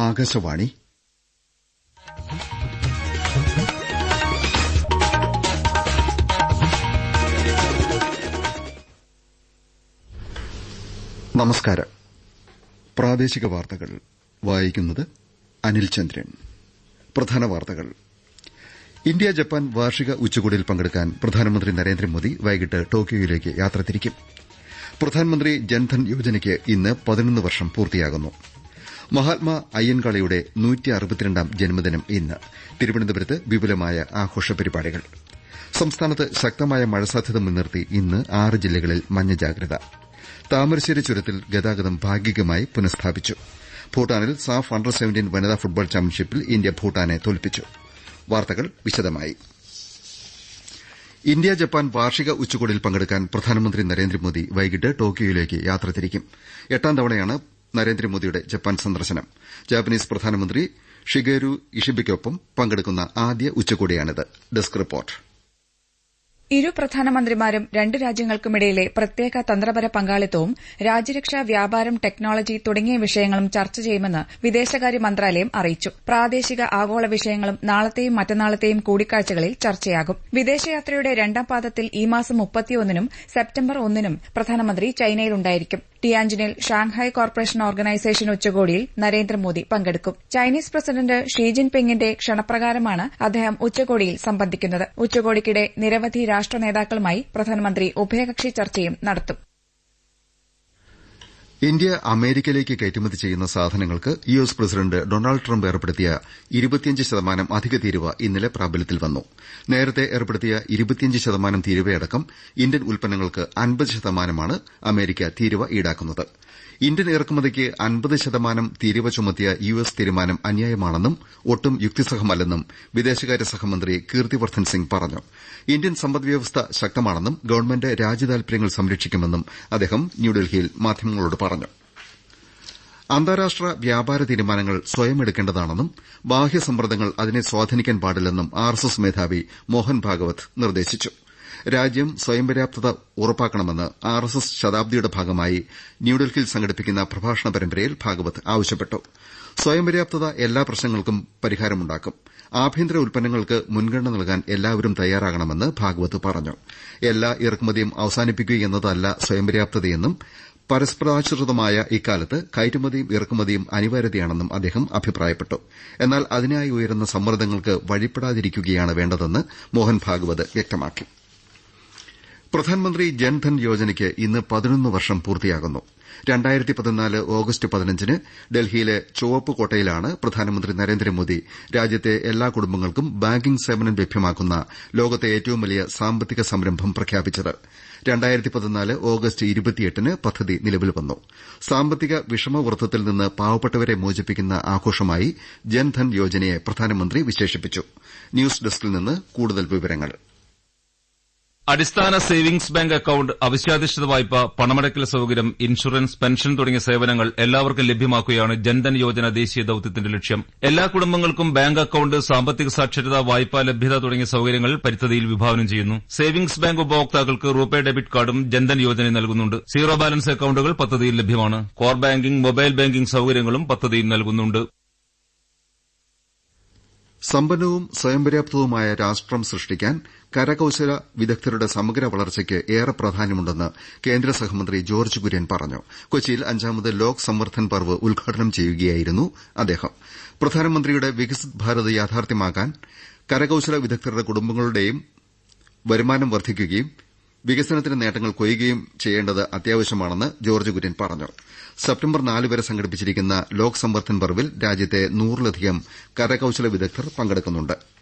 ആകാശവാണി. നമസ്കാരം. പ്രാദേശിക വാർത്തകൾ. വായിക്കുന്നത് അനിൽ ചന്ദ്രൻ. പ്രധാന വാർത്തകൾ. ഇന്ത്യ ജപ്പാൻ വാർഷിക ഉച്ചകോടിയിൽ പങ്കെടുക്കാൻ പ്രധാനമന്ത്രി നരേന്ദ്രമോദി വൈകിട്ട് ടോക്കിയോയിലേക്ക് യാത്ര തിരിക്കും പ്രധാനമന്ത്രി ജൻധൻ യോജനയ്ക്ക് ഇന്ന് പതിനൊന്ന് വർഷം പൂർത്തിയാകുന്നു. മഹാത്മാ അയ്യൻകാളിയുടെ നൂറ്റിയറുപത്തിരണ്ടാം ജന്മദിനം ഇന്ന്. തിരുവനന്തപുരത്ത് വിപുലമായ ആഘോഷ പരിപാടികൾ സംസ്ഥാനത്ത് ശക്തമായ മഴ സാധ്യത മുൻനിർത്തി ഇന്ന് ആറ് ജില്ലകളിൽ മഞ്ഞ ജാഗ്രത. താമരശ്ശേരി ചുരത്തിൽ ഗതാഗതം ഭാഗികമായി പുനഃസ്ഥാപിച്ചു. ഭൂട്ടാനിൽ സാഫ് അണ്ടർ സെവന്റീൻ വനിതാ ഫുട്ബോൾ ചാമ്പ്യൻഷിപ്പിൽ ഇന്ത്യ ഭൂട്ടാനെ തോൽപ്പിച്ചു. വാർത്തകൾ വിശദമായി. ഇന്ത്യ ജപ്പാൻ വാർഷിക ഉച്ചകോടിയിൽ പങ്കെടുക്കാൻ പ്രധാനമന്ത്രി നരേന്ദ്രമോദി വൈകിട്ട് ടോക്കിയോയിലേക്ക് യാത്ര തിരിക്കും. എട്ടാം തവണയാണ് നരേന്ദ്രമോദിയുടെ ജപ്പാൻ സന്ദർശനം. ജാപ്പനീസ് പ്രധാനമന്ത്രി ഷിഗേരു ഇഷിബയ്ക്കൊപ്പം പങ്കെടുക്കുന്ന ആദ്യ ഉച്ചകോടിയാണിത്. ഇരു പ്രധാനമന്ത്രിമാരും രണ്ട് രാജ്യങ്ങൾക്കുമിടയിലെ പ്രത്യേക തന്ത്രപര പങ്കാളിത്തവും രാജ്യരക്ഷാ വ്യാപാരം ടെക്നോളജി തുടങ്ങിയ വിഷയങ്ങളും ചർച്ച ചെയ്യുമെന്ന് വിദേശകാര്യ മന്ത്രാലയം അറിയിച്ചു. പ്രാദേശിക ആഗോള വിഷയങ്ങളും നാളത്തെയും മറ്റന്നാളത്തെയും കൂടിക്കാഴ്ചകളിൽ ചർച്ചയാകും. വിദേശയാത്രയുടെ രണ്ടാം പാദത്തിൽ ഈ മാസം മുപ്പത്തിയൊന്നിനും സെപ്റ്റംബർ ഒന്നിനും പ്രധാനമന്ത്രി ചൈനയിലുണ്ടായിരിക്കും. ടിയാഞ്ചിനിൽ ഷാങ്ഹായ് കോർപ്പറേഷൻ ഓർഗനൈസേഷൻ ഉച്ചകോടിയിൽ നരേന്ദ്രമോദി പങ്കെടുക്കും. ചൈനീസ് പ്രസിഡന്റ് ഷീ ജിൻപിങ്ങിന്റെ ക്ഷണപ്രകാരമാണ് അദ്ദേഹം ഉച്ചകോടിയിൽ സംബന്ധിക്കുന്നത്. ഉച്ചകോടിക്കിടെ നിരവധി രാഷ്ട്ര നേതാക്കളുമായി പ്രധാനമന്ത്രി ഉഭയകക്ഷി ചർച്ചയും നടത്തും ഇന്ത്യ അമേരിക്കയിലേക്ക് കയറ്റുമതി ചെയ്യുന്ന സാധനങ്ങൾക്ക് U S president Donald Trump ഏർപ്പെടുത്തിയ ശതമാനം അധിക തീരുവ ഇന്നലെ പ്രാബല്യത്തിൽ വന്നു. നേരത്തെ ഏർപ്പെടുത്തിയ ശതമാനം തീരുവയടക്കം ഇന്ത്യൻ ഉൽപ്പന്നങ്ങൾക്ക് ശതമാനമാണ് അമേരിക്ക തീരുവ ഈടാക്കുന്നത്. ഇന്ത്യൻ ഇറക്കുമതിക്ക് ശതമാനം തീരുവ ചുമത്തിയ യു എസ് തീരുമാനം അന്യായമാണെന്നും ഒട്ടും യുക്തിസഹമല്ലെന്നും വിദേശകാര്യ സഹമന്ത്രി കീർത്തിവർദ്ധൻ സിംഗ് പറഞ്ഞു. ഇന്ത്യൻ സമ്പദ്വ്യവസ്ഥ ശക്തമാണെന്നും ഗവൺമെന്റ് രാജ്യതാൽപര്യങ്ങൾ സംരക്ഷിക്കുമെന്നും അദ്ദേഹം ന്യൂഡൽഹിയിൽ മാധ്യമങ്ങളോട് പറഞ്ഞു. അന്താരാഷ്ട്ര വ്യാപാര തീരുമാനങ്ങൾ സ്വയം എടുക്കേണ്ടതാണെന്നും ബാഹ്യ സമ്മർദ്ദങ്ങൾ അതിനെ സ്വാധീനിക്കാൻ പാടില്ലെന്നും ആർഎസ്എസ് എസ് എസ് മേധാവി മോഹൻ ഭാഗവത് നിർദ്ദേശിച്ചു. രാജ്യം സ്വയം പര്യാപ്തത ഉറപ്പാക്കണമെന്ന് ആർഎസ്എസ് എസ് എസ് ശതാബ്ദിയുടെ ഭാഗമായി ന്യൂഡൽഹിയിൽ സംഘടിപ്പിക്കുന്ന പ്രഭാഷണ പരമ്പരയിൽ ഭാഗവത് ആവശ്യപ്പെട്ടു. സ്വയം പര്യാപ്തത എല്ലാ പ്രശ്നങ്ങൾക്കും പരിഹാരമുണ്ടാക്കും. ആഭ്യന്തര ഉൽപ്പന്നങ്ങൾക്ക് മുൻഗണന നൽകാൻ എല്ലാവരും തയ്യാറാകണമെന്ന് ഭാഗവത് പറഞ്ഞു. എല്ലാ ഇറക്കുമതിയും അവസാനിപ്പിക്കുകയെന്നതല്ല സ്വയം പര്യാപ്തതയെന്നും പരസ്പരാശ്രിതമായ ഇക്കാലത്ത് കയറ്റുമതിയും ഇറക്കുമതിയും അനിവാര്യതയാണെന്നും അദ്ദേഹം അഭിപ്രായപ്പെട്ടു. എന്നാൽ അതിനായി ഉയരുന്ന സമ്മർദ്ദങ്ങൾക്ക് വഴിപ്പെടാതിരിക്കുകയാണ് വേണ്ടതെന്ന് മോഹൻ ഭാഗവത് വ്യക്തമാക്കി. പ്രധാനമന്ത്രി ജൻധൻ യോജനയ്ക്ക് ഇന്ന് പതിനൊന്ന് വർഷം പൂർത്തിയാകുന്നു. ഓഗസ്റ്റ് പതിനഞ്ചിന് ഡൽഹിയിലെ ചുവപ്പ് കോട്ടയിലാണ് പ്രധാനമന്ത്രി നരേന്ദ്രമോദി രാജ്യത്തെ എല്ലാ കുടുംബങ്ങൾക്കും ബാങ്കിംഗ് സേവനം ലഭ്യമാക്കുന്ന ലോകത്തെ ഏറ്റവും വലിയ സാമ്പത്തിക സംരംഭം പ്രഖ്യാപിച്ചത്. ഓഗസ്റ്റ് പദ്ധതി നിലവിൽ വന്നു. സാമ്പത്തിക വിഷമവൃത്തത്തിൽ നിന്ന് പാവപ്പെട്ടവരെ മോചിപ്പിക്കുന്ന ആഘോഷമായി ജൻധൻ യോജനയെ പ്രധാനമന്ത്രി വിശേഷിപ്പിച്ചു. ന്യൂസ് ഡെസ്കിൽ നിന്ന് കൂടുതൽ വിവരങ്ങൾ. അടിസ്ഥാന സേവിംഗ്സ് ബാങ്ക് അക്കൌണ്ട് അവശ്യാധിഷ്ഠിത വായ്പ പണമടയ്ക്കൽ സൌകര്യം ഇൻഷുറൻസ് പെൻഷൻ തുടങ്ങിയ സേവനങ്ങൾ എല്ലാവർക്കും ലഭ്യമാക്കുകയാണ് ജൻധൻ യോജന ദേശീയ ദൌത്യത്തിന്റെ ലക്ഷ്യം. എല്ലാ കുടുംബങ്ങൾക്കും ബാങ്ക് അക്കൌണ്ട് സാമ്പത്തിക സാക്ഷരത വായ്പാ ലഭ്യത തുടങ്ങിയ സൌകര്യങ്ങൾ പരിസ്ഥിതിയിൽ വിഭാവനം ചെയ്യുന്നു. സേവിംഗ്സ് ബാങ്ക് ഉപഭോക്താക്കൾക്ക് റൂപേ ഡെബിറ്റ് കാർഡും ജൻധൻ യോജന നൽകുന്നുണ്ട്. സീറോ ബാലൻസ് അക്കൌണ്ടുകൾ പദ്ധതിയിൽ ലഭ്യമാണ്. കോർ ബാങ്കിംഗ് മൊബൈൽ ബാങ്കിംഗ് സൌകര്യങ്ങളും പദ്ധതിയിൽ നൽകുന്നുണ്ട്. സമ്പന്നവും സ്വയംപര്യാപ്തവുമായ രാഷ്ട്രം സൃഷ്ടിക്കാൻ കരകൌശല വിദഗ്ധരുടെ സമഗ്ര വളർച്ചയ്ക്ക് ഏറെ പ്രാധാന്യമുണ്ടെന്ന് കേന്ദ്ര സഹമന്ത്രി ജോർജ് കുര്യൻ പറഞ്ഞു. കൊച്ചിയിൽ അഞ്ചാമത് ലോക് സംവർദ്ധൻ പർവ് ഉദ്ഘാടനം ചെയ്യുകയായിരുന്നു അദ്ദേഹം. പ്രധാനമന്ത്രിയുടെ വികസിത് ഭാരത് യാഥാർത്ഥ്യമാക്കാൻ കരകൌശല വിദഗ്ധരുടെ കുടുംബങ്ങളുടെയും വരുമാനം വർദ്ധിക്കുകയും വികസനത്തിന്റെ നേട്ടങ്ങൾ കൊയ്യുകയും ചെയ്യേണ്ടത് അത്യാവശ്യമാണെന്ന് ജോർജ് കുര്യൻ പറഞ്ഞു. സെപ്റ്റംബർ നാല് വരെ സംഘടിപ്പിച്ചിരിക്കുന്ന ലോക് സംവർദ്ധൻ പർവിൽ രാജ്യത്തെ നൂറിലധികം കരകൌശല വിദഗ്ധർ പങ്കെടുക്കുന്നുണ്ട്.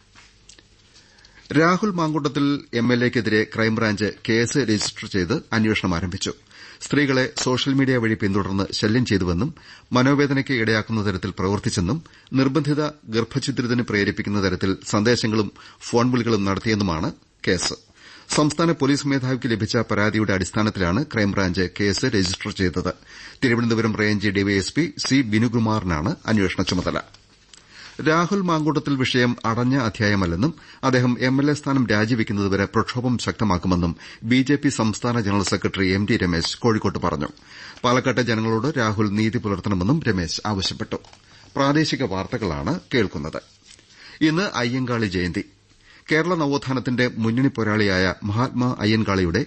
രാഹുൽ മാങ്കൂട്ടത്തിൽ എംഎൽഎക്കെതിരെ ക്രൈംബ്രാഞ്ച് കേസ് രജിസ്റ്റർ ചെയ്ത് അന്വേഷണം ആരംഭിച്ചു. സ്ത്രീകളെ സോഷ്യൽ മീഡിയ വഴി പിന്തുടർന്ന് ശല്യം ചെയ്തുവെന്നും മനോവേദനയ്ക്ക് ഇടയാക്കുന്ന തരത്തിൽ പ്രവർത്തിച്ചെന്നും നിർബന്ധിത ഗർഭഛിദ്രത്തിന് പ്രേരിപ്പിക്കുന്ന തരത്തിൽ സന്ദേശങ്ങളും ഫോൺ വിളികളും നടത്തിയെന്നുമാണ് കേസ്. സംസ്ഥാന പോലീസ് മേധാവിക്ക് ലഭിച്ച പരാതിയുടെ അടിസ്ഥാനത്തിലാണ് ക്രൈംബ്രാഞ്ച് കേസ് രജിസ്റ്റർ ചെയ്തത്. തിരുവനന്തപുരം റേഞ്ച് ഡിവൈഎസ്പി സി ബിനുകുമാറിനാണ് അന്വേഷണ ചുമതല. രാഹുൽ മാങ്കൂട്ടത്തിൽ വിഷയം അടഞ്ഞ അധ്യായമല്ലെന്നും അദ്ദേഹം എംഎൽഎ സ്ഥാനം രാജിവെക്കുന്നതുവരെ പ്രക്ഷോഭം ശക്തമാക്കുമെന്നും ബിജെപി സംസ്ഥാന general secretary M T Ramesh കോഴിക്കോട്ട് പറഞ്ഞു. പാലക്കാട്ടെ ജനങ്ങളോട് രാഹുൽ നീതി പുലർത്തണമെന്നും രമേശ് ആവശ്യപ്പെട്ടു. ഇന്ന് അയ്യങ്കാളി ജയന്തി. കേരള നവോത്ഥാനത്തിന്റെ മുന്നണി പോരാളിയായ മഹാത്മാ അയ്യൻകാളിയുടെ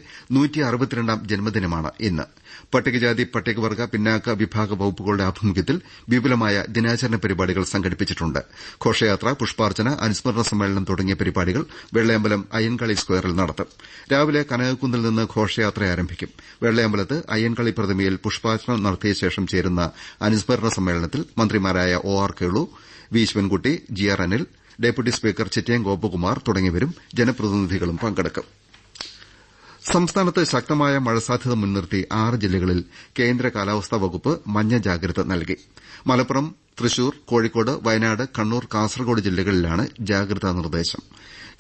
ജന്മദിനമാണ് ഇന്ന്. പട്ടികജാതി പട്ടികവർഗ പിന്നാക്ക വിഭാഗ വകുപ്പുകളുടെ ആഭിമുഖ്യത്തിൽ വിപുലമായ ദിനാചരണ പരിപാടികൾ സംഘടിപ്പിച്ചിട്ടുണ്ട്. ഘോഷയാത്ര പുഷ്പാർച്ചന അനുസ്മരണ സമ്മേളനം തുടങ്ങിയ പരിപാടികൾ വെള്ളയമ്പലം അയ്യൻകാളി സ്ക്വയറിൽ നടത്തും. രാവിലെ കനകക്കുന്നിൽ നിന്ന് ഘോഷയാത്ര ആരംഭിക്കും. വെള്ളയമ്പലത്ത് അയ്യൻകാളി പ്രതിമയിൽ പുഷ്പാർച്ചന നടത്തിയ ശേഷം ചേരുന്ന അനുസ്മരണ സമ്മേളനത്തിൽ മന്ത്രിമാരായ O R Kelu V Sivankutty G R Anil deputy speaker Chittayam Gopakumar തുടങ്ങിയവരും ജനപ്രതിനിധികളും പങ്കെടുക്കും. സംസ്ഥാനത്ത് ശക്തമായ മഴ സാധ്യത മുൻനിർത്തി ആറ് ജില്ലകളിൽ കേന്ദ്ര കാലാവസ്ഥാ വകുപ്പ് മഞ്ഞ ജാഗ്രത നൽകി. മലപ്പുറം തൃശൂർ കോഴിക്കോട് വയനാട് കണ്ണൂർ കാസർകോട് ജില്ലകളിലാണ് ജാഗ്രതാ നിർദ്ദേശം.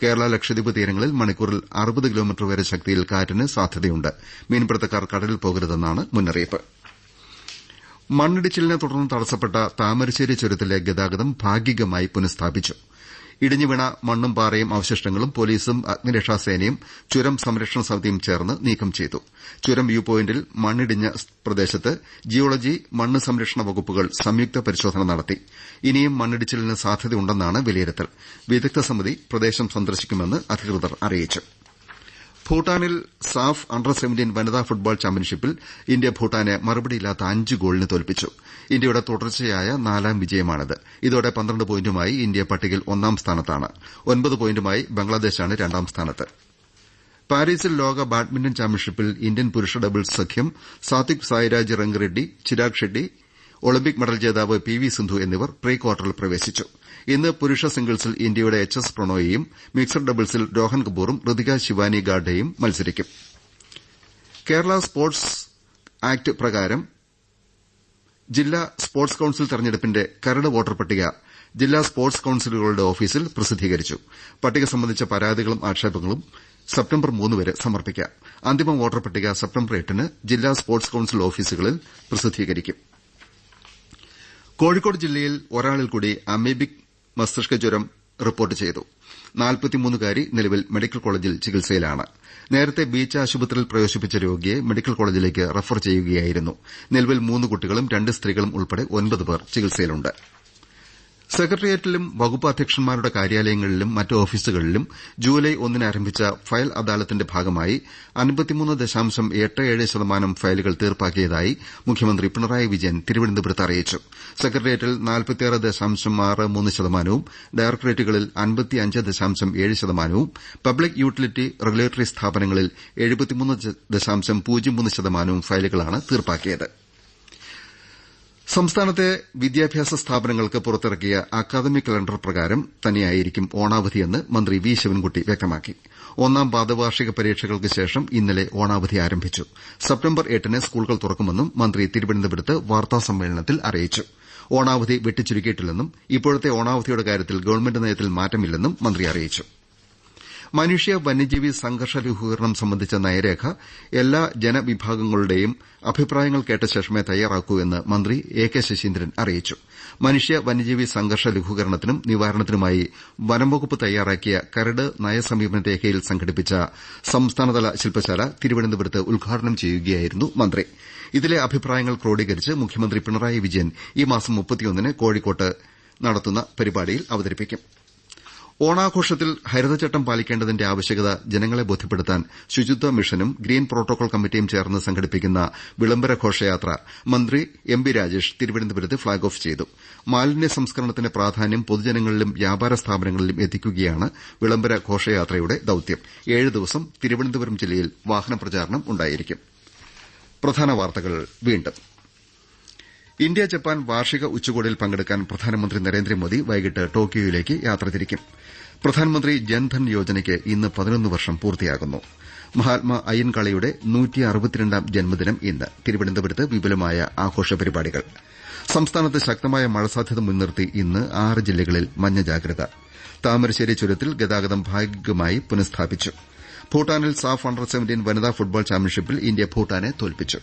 കേരള ലക്ഷദ്വീപ് തീരങ്ങളിൽ മണിക്കൂറിൽ അറുപത് കിലോമീറ്റർ വരെ ശക്തിയിൽ കാറ്റിന് സാധ്യതയുണ്ട്. മീൻപിടുത്തക്കാർ കടലിൽ പോകരുതെന്നാണ് മുന്നറിയിപ്പ്. മണ്ണിടിച്ചിലിനെ തുടർന്ന് തടസ്സപ്പെട്ട താമരശ്ശേരി ചുരത്തിലെ ഗതാഗതം ഭാഗികമായി പുനഃസ്ഥാപിച്ചു. ഇടിഞ്ഞുവീണ മണ്ണും പാറയും അവശിഷ്ടങ്ങളും പോലീസും അഗ്നിരക്ഷാസേനയും ചുരം സംരക്ഷണ സമിതിയും ചേർന്ന് നീക്കം ചെയ്തു. ചുരം വ്യൂ പോയിന്റിൽ മണ്ണിടിഞ്ഞ പ്രദേശത്ത് ജിയോളജി മണ്ണ് സംരക്ഷണ വകുപ്പുകൾ സംയുക്ത പരിശോധന നടത്തി. ഇനിയും മണ്ണിടിച്ചിലിന് സാധ്യതയുണ്ടെന്നാണ് വിലയിരുത്തൽ. വിദഗ്ധ സമിതി പ്രദേശം സന്ദർശിക്കുമെന്ന് അധികൃതർ അറിയിച്ചു. ഭൂട്ടാനിൽ സാഫ് അണ്ടർ സെവന്റീൻ വനിതാ ഫുട്ബോൾ ചാമ്പ്യൻഷിപ്പിൽ ഇന്ത്യ ഭൂട്ടാനെ മറുപടിയില്ലാത്ത അഞ്ച് ഗോളിന് തോൽപ്പിച്ചു. ഇന്ത്യയുടെ തുടർച്ചയായ നാലാം വിജയമാണിത്. ഇതോടെ പന്ത്രണ്ട് പോയിന്റുമായി ഇന്ത്യ പട്ടികയിൽ ഒന്നാം സ്ഥാനത്താണ്. ഒൻപത് പോയിന്റുമായി ബംഗ്ലാദേശാണ് രണ്ടാം സ്ഥാനത്ത്. പാരീസിൽ ലോക ബാഡ്മിന്റൺ ചാമ്പ്യൻഷിപ്പിൽ ഇന്ത്യൻ പുരുഷ ഡബിൾസ് സഖ്യം സാത്വിക് സായിരാജ് റംഗറെഡ്ഡി ചിരാഗ് ഷെഡ്ഡി ഒളിമ്പിക് മെഡൽ ജേതാവ് പി വി സിന്ധു എന്നിവർ പ്രീ ക്വാർട്ടറിൽ പ്രവേശിച്ചു. ഇന്ന് പുരുഷ സിംഗിൾസിൽ ഇന്ത്യയുടെ എച്ച് എസ് പ്രണോയിയും മിക്സഡ് ഡബിൾസിൽ രോഹൻ കപൂറും ഋതിക ശിവാനി ഗാഡയും മത്സരിക്കും. കേരള സ്പോർട്സ് ആക്ട് പ്രകാരം ജില്ലാ സ്പോർട്സ് കൌൺസിൽ തെരഞ്ഞെടുപ്പിന്റെ കരട് വോട്ടർ പട്ടിക ജില്ലാ സ്പോർട്സ് കൌൺസിലുകളുടെ ഓഫീസിൽ പ്രസിദ്ധീകരിച്ചു. പട്ടിക സംബന്ധിച്ച പരാതികളും ആക്ഷേപങ്ങളും സെപ്റ്റംബർ മൂന്ന് വരെ സമർപ്പിക്കാം. അന്തിമ വോട്ടർ പട്ടിക സെപ്റ്റംബർ എട്ടിന് ജില്ലാ സ്പോർട്സ് കൌൺസിൽ ഓഫീസുകളിൽ പ്രസിദ്ധീകരിക്കും. കോഴിക്കോട് ജില്ലയിൽ ഒരാളിൽ കൂടി അമീബിക് മസ്തിഷ്ക ജ്വരം റിപ്പോർട്ട് ചെയ്തു. നാൽപ്പത്തിമൂന്നുകാരി നിലവിൽ മെഡിക്കൽ കോളേജിൽ ചികിത്സയിലാണ്. നേരത്തെ ബീച്ച് ആശുപത്രിയിൽ പ്രവേശിപ്പിച്ച രോഗിയെ മെഡിക്കൽ കോളേജിലേക്ക് റഫർ ചെയ്യുകയായിരുന്നു. നിലവിൽ മൂന്ന് കുട്ടികളും രണ്ട് സ്ത്രീകളും ഉൾപ്പെടെ ഒൻപത് പേർ ചികിത്സയിലുണ്ട്. സെക്രട്ടേറിയറ്റിലും വകുപ്പ് അധ്യക്ഷന്മാരുടെ കാര്യാലയങ്ങളിലും മറ്റ് ഓഫീസുകളിലും ജൂലൈ ഒന്നിന് ആരംഭിച്ച ഫയൽ അദാലത്തിന്റെ ഭാഗമായി ശതമാനം ഫയലുകൾ തീർപ്പാക്കിയതായി മുഖ്യമന്ത്രി പിണറായി വിജയൻ തിരുവനന്തപുരത്ത് അറിയിച്ചു. സെക്രട്ടേറിയറ്റിൽ ശതമാനവും ഡയറക്ടറേറ്റുകളിൽ ശതമാനവും പബ്ലിക് യൂട്ടിലിറ്റി റെഗുലേറ്ററി സ്ഥാപനങ്ങളിൽ ശതമാനവും ഫയലുകളാണ് തീർപ്പാക്കിയത്. സംസ്ഥാനത്തെ വിദ്യാഭ്യാസ സ്ഥാപനങ്ങൾക്ക് പുറത്തിറക്കിയ അക്കാദമിക് കലണ്ടർ പ്രകാരം തന്നെയായിരിക്കും ഓണാവധിയെന്ന് മന്ത്രി വി ശിവൻകുട്ടി വ്യക്തമാക്കി. ഒന്നാം പാദവാർഷിക പരീക്ഷകൾക്ക് ശേഷം ഇന്നലെ ഓണാവധി ആരംഭിച്ചു. സെപ്റ്റംബർ എട്ടിന് സ്കൂളുകൾ തുറക്കുമെന്നും മന്ത്രി തിരുവനന്തപുരത്ത് വാർത്താസമ്മേളനത്തിൽ അറിയിച്ചു. ഓണാവധി വെട്ടിച്ചുരുക്കിയിട്ടില്ലെന്നും ഇപ്പോഴത്തെ ഓണാവധിയുടെ കാര്യത്തിൽ ഗവൺമെന്റ് നയത്തിൽ മാറ്റമില്ലെന്നും മന്ത്രി അറിയിച്ചു. മനുഷ്യ വന്യജീവി സംഘർഷ ലഘൂകരണം സംബന്ധിച്ച നയരേഖ എല്ലാ ജനവിഭാഗങ്ങളുടെയും അഭിപ്രായങ്ങൾ കേട്ട ശേഷമേ തയ്യാറാക്കൂ എന്ന് മന്ത്രി എ കെ ശശീന്ദ്രൻ അറിയിച്ചു. മനുഷ്യ വന്യജീവി സംഘർഷ ലഘൂകരണത്തിനും നിവാരണത്തിനുമായി വനംവകുപ്പ് തയ്യാറാക്കിയ കരട് നയസമീപന രേഖയിൽ സംഘടിപ്പിച്ച സംസ്ഥാനതല ശില്പശാല തിരുവനന്തപുരത്ത് ഉദ്ഘാടനം ചെയ്യുകയായിരുന്നു മന്ത്രി. ഇതിലെ അഭിപ്രായങ്ങൾ ക്രോഡീകരിച്ച് മുഖ്യമന്ത്രി പിണറായി വിജയൻ ഈ മാസം മുപ്പത്തിയൊന്നിന് കോഴിക്കോട്ട് നടത്തുന്ന പരിപാടിയിൽ അവതരിപ്പിക്കും. ഓണാഘോഷത്തിൽ ഹരിതചട്ടം പാലിക്കേണ്ടതിന്റെ ആവശ്യകത ജനങ്ങളെ ബോധ്യപ്പെടുത്താൻ ശുചിത്വ മിഷനും ഗ്രീൻ പ്രോട്ടോകോൾ കമ്മിറ്റിയും ചേർന്ന് സംഘടിപ്പിക്കുന്ന വിളംബര ഘോഷയാത്ര മന്ത്രി എം ബി രാജേഷ് തിരുവനന്തപുരത്ത് ഫ്ളാഗ് ഓഫ് ചെയ്തു. മാലിന്യ സംസ്കരണത്തിന്റെ പ്രാധാന്യം പൊതുജനങ്ങളിലും വ്യാപാര സ്ഥാപനങ്ങളിലും എത്തിക്കുകയാണ് വിളംബര ഘോഷയാത്രയുടെ ദൌത്യം. ഏഴ് ദിവസം തിരുവനന്തപുരം ജില്ലയിൽ വാഹന പ്രചാരണം ഉണ്ടായിരിക്കും. ഇന്ത്യ ജപ്പാൻ വാർഷിക ഉച്ചകോടിയിൽ പങ്കെടുക്കാൻ പ്രധാനമന്ത്രി നരേന്ദ്രമോദി വൈകിട്ട് ടോക്കിയോയിലേക്ക് യാത്ര തിരിക്കും. പ്രധാനമന്ത്രി ജൻധൻ യോജനയ്ക്ക് ഇന്ന് പതിനൊന്ന് വർഷം പൂർത്തിയാകുന്നു. മഹാത്മാ അയ്യൻകാളിയുടെ ജന്മദിനം ഇന്ന്. തിരുവനന്തപുരത്ത് വിപുലമായ ആഘോഷ പരിപാടികൾ സംസ്ഥാനത്ത് ശക്തമായ മഴ സാധ്യത മുൻനിർത്തി ഇന്ന് ആറ് ജില്ലകളിൽ മഞ്ഞ ജാഗ്രത. താമരശ്ശേരി ചുരത്തിൽ ഗതാഗതം ഭാഗികമായി പുനഃസ്ഥാപിച്ചു. ഭൂട്ടാനിൽ സാഫ് അണ്ടർ സെവന്റീൻ വനിതാ ഫുട്ബോൾ ചാമ്പ്യൻഷിപ്പിൽ ഇന്ത്യ ഭൂട്ടാനെ തോൽപ്പിച്ചു.